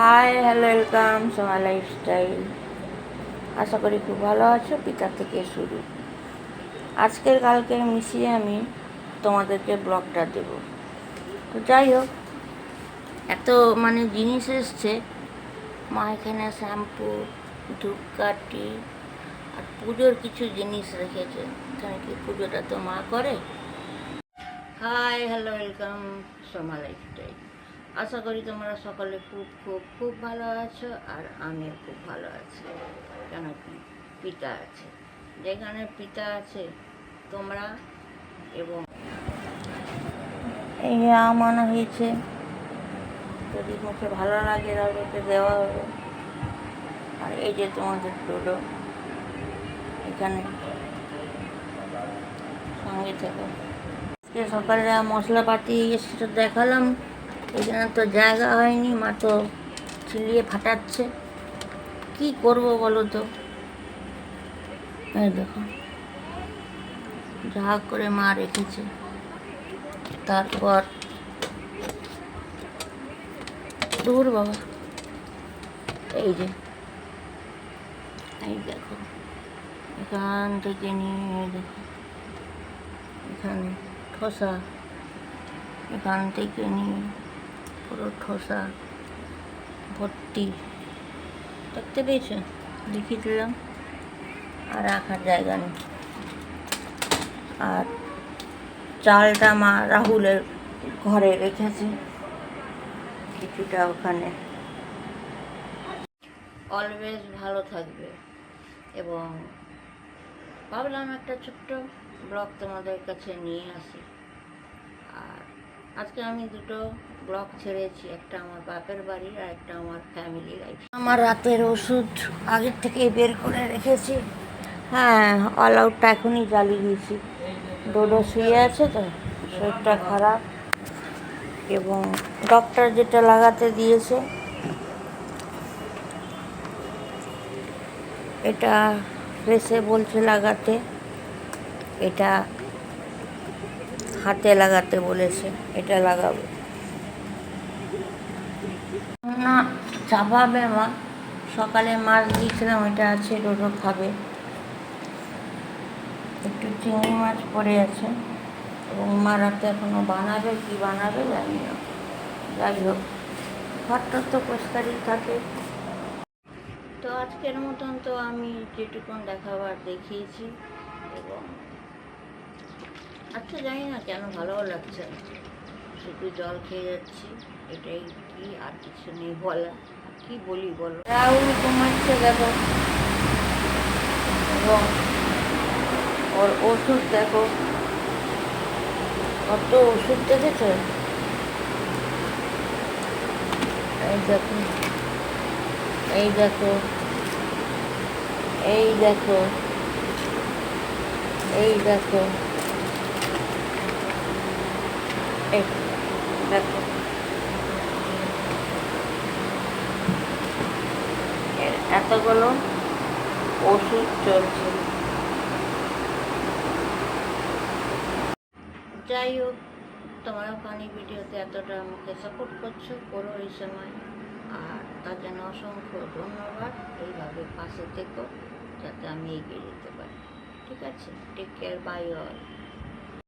Hi hello welcome Soma lifestyle আশা করি খুব ভালো আছো, পিতা থেকে শুরু। আজকের কালকে মিশিয়ে আমি তোমাদেরকে ব্লগটা দেব। তো যাই হোক, এত মানে জিনিস এসছে। মা এখানে শ্যাম্পু, ধূপকাঠি আর পুজোর কিছু জিনিস রেখেছে। এখানে কি পুজোটা তো মা করে? Hi hello welcome Soma lifestyle আশা করি তোমরা সকলে খুব খুব খুব ভালো আছো আর আমিও খুব ভালো আছি। কেন কি? পিতা আছে। যেখানে পিতা আছে, তোমরা এবং এই আম আনা হয়েছে। যদি মুখে ভালো লাগে তাহলে দেওয়া হবে। আর এই যে তোমাদের টোটো এখানে সঙ্গে থেকো। সকালে মশলাপাতি সেটা দেখালাম। এখানে তো জায়গা হয়নি মা তো চিলিয়ে ফাটাচ্ছে। কি করব বলো তো? এই দেখো। যা করে মা রেখেছে। তারপর দূর বাবা। এই যে। এই দেখো। এখান থেকে নিয়ে দেখো। এখানে ঠোসা এখান থেকে নিয়ে পুরো ঠোসা, ভর্তি। দেখতে পেয়েছ? দেখিয়ে দিলাম। আর রাখার জায়গা নেই। আর চালটা মা রাহুলের ঘরে রেখেছে। কিছুটা ওখানে। অলওয়েজ ভালো থাকবে। এবং ভাবলাম একটা ছোট্ট ব্লগ তোমাদের কাছে নিয়ে আসি। আজকে আমি দুটো ব্লগ ছেড়েছি, একটা আমার বাপের বাড়ি আর একটা আমার ফ্যামিলি লাইফ আমার রাতের ওষুধ আগের থেকে বের করে রেখেছি। হ্যাঁ অল আউটটা এখনই জ্বালিয়ে দিয়েছি। ডোডো শুয়ে আছে তো, শরীরটা খারাপ। এবং ডক্টর যেটা লাগাতে দিয়েছে, এটা ফেসে বলছে লাগাতে। এটা হাতে লাগাতে বলেছে, এটা লাগাবো। না, চাপাবে মা। সকালে মাছ দিয়েছিলাম, এটা আছে ডোডো খাবে। একটু চিংড়ি মাছ পড়ে আছে। এবং মা রাতে এখনও বানাবে, কি বানাবে জানি না। যাই হোক, ঘরটা তো পরিষ্কারই থাকে। তো আজকের মতন তো আমি যেটুকুন দেখাবার দেখিয়েছি, এবং আচ্ছা জানি না কেন ভালোও লাগছে শুধু জল খেয়ে যাচ্ছি, এটাই কি আর কিছু নেই বলা। কি বলি বলো? রাহুল ঘুমাচ্ছে দেখো। এবং ওর ওষুধ দেখো। কত ওষুধ দেখেছ? এই দেখো। এই দেখো। এই দেখো। এই দেখো। এতগুলো ওষুধ চলছে। যাই হোক, তোমরা ফানি ভিডিওতে এতটা আমাকে সাপোর্ট করছ, করো এই সময়। আর তার জন্য অসংখ্য ধন্যবাদ। এইভাবে পাশে থেকো, যাতে আমি এগিয়ে যেতে পারি। ঠিক আছে? Take care bye all